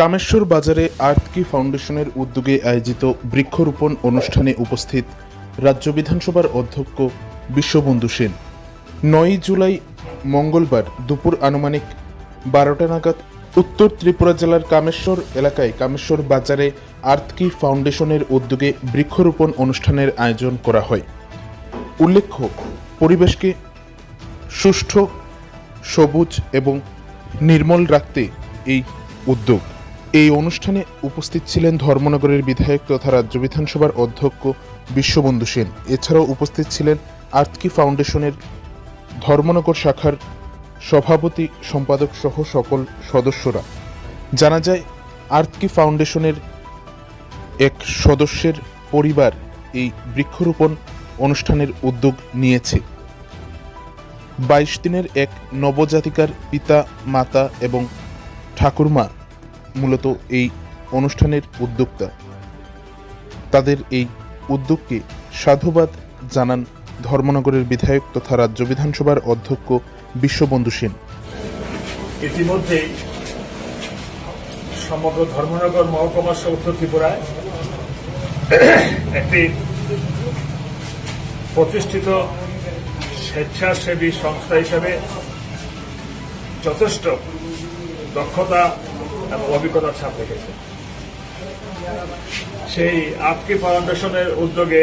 কামেশ্বর বাজারে আর্থকি ফাউন্ডেশনের উদ্যোগে আয়োজিত বৃক্ষরোপণ অনুষ্ঠানে উপস্থিত রাজ্য বিধানসভার অধ্যক্ষ বিশ্ববন্ধু সেন। নয়ই জুলাই মঙ্গলবার দুপুর আনুমানিক বারোটা নাগাদ উত্তর ত্রিপুরা জেলার কামেশ্বর এলাকায় কামেশ্বর বাজারে আর্থকি ফাউন্ডেশনের উদ্যোগে বৃক্ষরোপণ অনুষ্ঠানের আয়োজন করা হয়। উল্লেখ্য, পরিবেশকে সুষ্ঠু, সবুজ এবং নির্মল রাখতে এই উদ্যোগ। এই অনুষ্ঠানে উপস্থিত ছিলেন ধর্মনগরের বিধায়ক তথা রাজ্য বিধানসভার অধ্যক্ষ বিশ্ববন্ধু সেন। এছাড়াও উপস্থিত ছিলেন আর্থকি ফাউন্ডেশনের ধর্মনগর শাখার সভাপতি, সম্পাদক সহ সকল সদস্যরা। জানা যায়, আর্থকি ফাউন্ডেশনের এক সদস্যের পরিবার এই বৃক্ষরোপণ অনুষ্ঠানের উদ্যোগ নিয়েছে। বাইশ দিনের এক নবজাতিকার পিতা, মাতা এবং ঠাকুরমা মূলত এই অনুষ্ঠানের উদ্যোক্তা। তাদের এই উদ্যোগকে সাধুবাদ জানান ধর্মনগরের বিধায়ক তথা রাজ্য বিধানসভার অধ্যক্ষ বিশ্ববন্ধু সেন। ইতিমধ্যেই সমগ্র ধর্মনগর মহকুমা সহ ত্রিপুরায় একটি প্রতিষ্ঠিত স্বেচ্ছাসেবী সংস্থা হিসেবে যথেষ্ট দক্ষতা এবং অভিজ্ঞতা ছাপ রেখেছে। সেই আটকি ফাউন্ডেশনের উদ্যোগে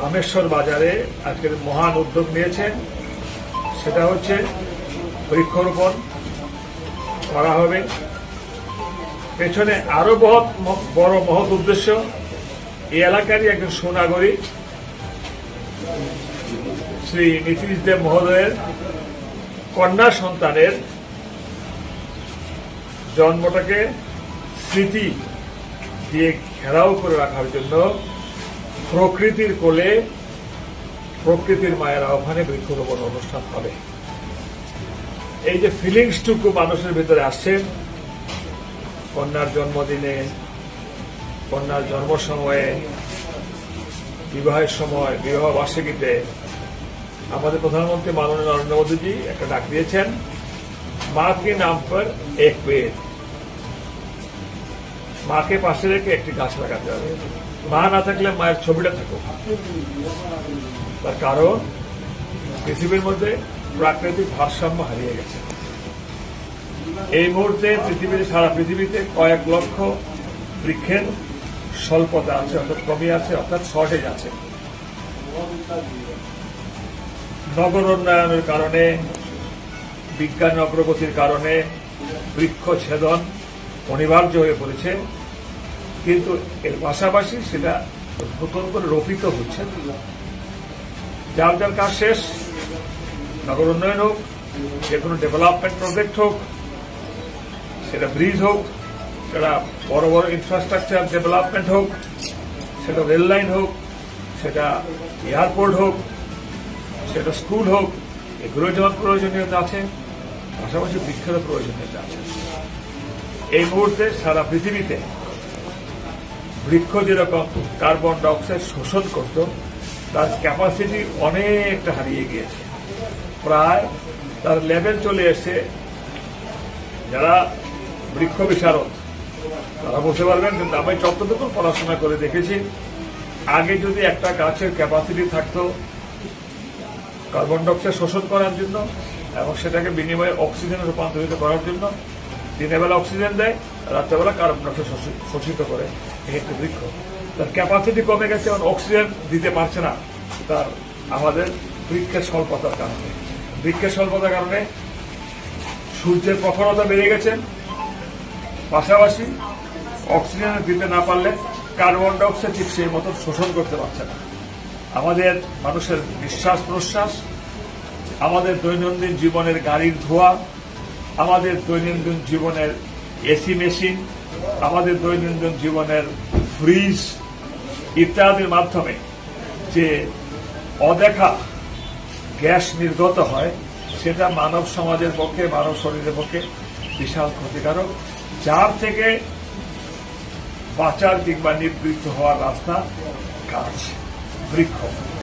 রামেশ্বর বাজারে আজকের মহান উদ্যোগ নিয়েছেন। সেটা হচ্ছে বৃক্ষরোপণ করা হবে। পেছনে আরও বহৎ বড় মহৎ উদ্দেশ্য, এই এলাকারই একজন সুনাগরিক, শ্রী নীতিশ দেব মহোদয়ের কন্যা সন্তানের জন্মটাকে স্মৃতি দিয়ে ঘেরাও করে রাখার জন্য প্রকৃতির কোলে প্রকৃতির মায়ের আহ্বানে বৃক্ষরোপণ অনুষ্ঠান হবে। এই যে ফিলিংসটুকু মানুষের ভিতরে আসছে, কন্যার জন্মদিনে, কন্যার জন্ম সময়ে বিবাহের সময় বিবাহ বার্ষিকীতে আমাদের প্রধানমন্ত্রী মাননীয় নরেন্দ্র মোদীজি একটা ডাক দিয়েছেন মা কে নাম পর এক পেड़ মাকে পাশে রেখে একটি গাছ লাগাতে হবে। মা না থাকলে মায়ের ছবিটা থাকুক তার কারণ, পৃথিবীর মধ্যে প্রাকৃতিক ভারসাম্য হারিয়ে গেছে। এই মুহূর্তে পৃথিবীর, সারা পৃথিবীতে কয়েক লক্ষ বৃক্ষের স্বল্পতা আছে, অর্থাৎ কমই আছে, অর্থাৎ শর্টেজ আছে। নগর উন্নয়নের কারণে, বিজ্ঞান অগ্রগতির কারণে বৃক্ষ ছেদন অনিবার্য হয়ে পড়েছে কিন্তু এর পাশাপাশি সেটা নতুন করে রোপিত হচ্ছে। যার যার কাজ শেষ, নগর উন্নয়ন হোক, যে কোনো ডেভেলপমেন্ট প্রজেক্ট হোক, সেটা ব্রিজ হোক, সেটা বড় বড় ইনফ্রাস্ট্রাকচার ডেভেলপমেন্ট হোক, সেটা রেল লাইন হোক, সেটা এয়ারপোর্ট হোক, সেটা স্কুল হোক এগুলো যেমন প্রয়োজনীয়তা আছে, পাশাপাশি বৃক্ষেরও প্রয়োজনীয়তা আছে। এই মুহূর্তে সারা পৃথিবীতে বৃক্ষ যেরকম কার্বন ডাইঅক্সাইড শোষণ করত, তার ক্যাপাসিটি অনেকটা হারিয়ে গিয়েছে। প্রায় তার লেভেল চলে এসে যারা বৃক্ষ বিশারদ, তারা বলতে পারবেন কিন্তু আমি যতটুকু পড়াশোনা করে দেখেছি, আগে যদি একটা গাছের ক্যাপাসিটি থাকতো কার্বন ডাইঅক্সাইড শোষণ করার জন্য এবং সেটাকে বিনিময়ে অক্সিজেনে রূপান্তরিত করার জন্য দিনের বেলা অক্সিজেন দেয়, রাত্রেবেলা কার্বন ডাইঅক্সাইড শোষি- শোষিত করে একটি বৃক্ষ। তার ক্যাপাসিটি কমে গেছে এবং অক্সিজেন দিতে পারছে না। তার আমাদের বৃক্ষের স্বল্পতার কারণে। বৃক্ষের স্বল্পতার কারণে সূর্যের প্রখরতা বেড়ে গেছে। পাশাপাশি অক্সিজেন দিতে না পারলে কার্বন ডাইঅক্সাইড ঠিক সেই মতো শোষণ করতে পারছে না। আমাদের মানুষের নিঃশ্বাস প্রশ্বাস আমাদের দৈনন্দিন জীবনের গাড়ির ধোয়া আমাদের দৈনন্দিন জীবনের এসি মেশিন, আমাদের দৈনন্দিন জীবনের ফ্রিজ ইত্যাদির মাধ্যমে যে অদেখা গ্যাস নির্গত হয়, সেটা মানব সমাজের পক্ষে, মানব শরীরের পক্ষে বিশাল ক্ষতিকারক। যার থেকে বাঁচার কিংবা নিবৃত্ত হওয়ার রাস্তা গাছ বৃক্ষ।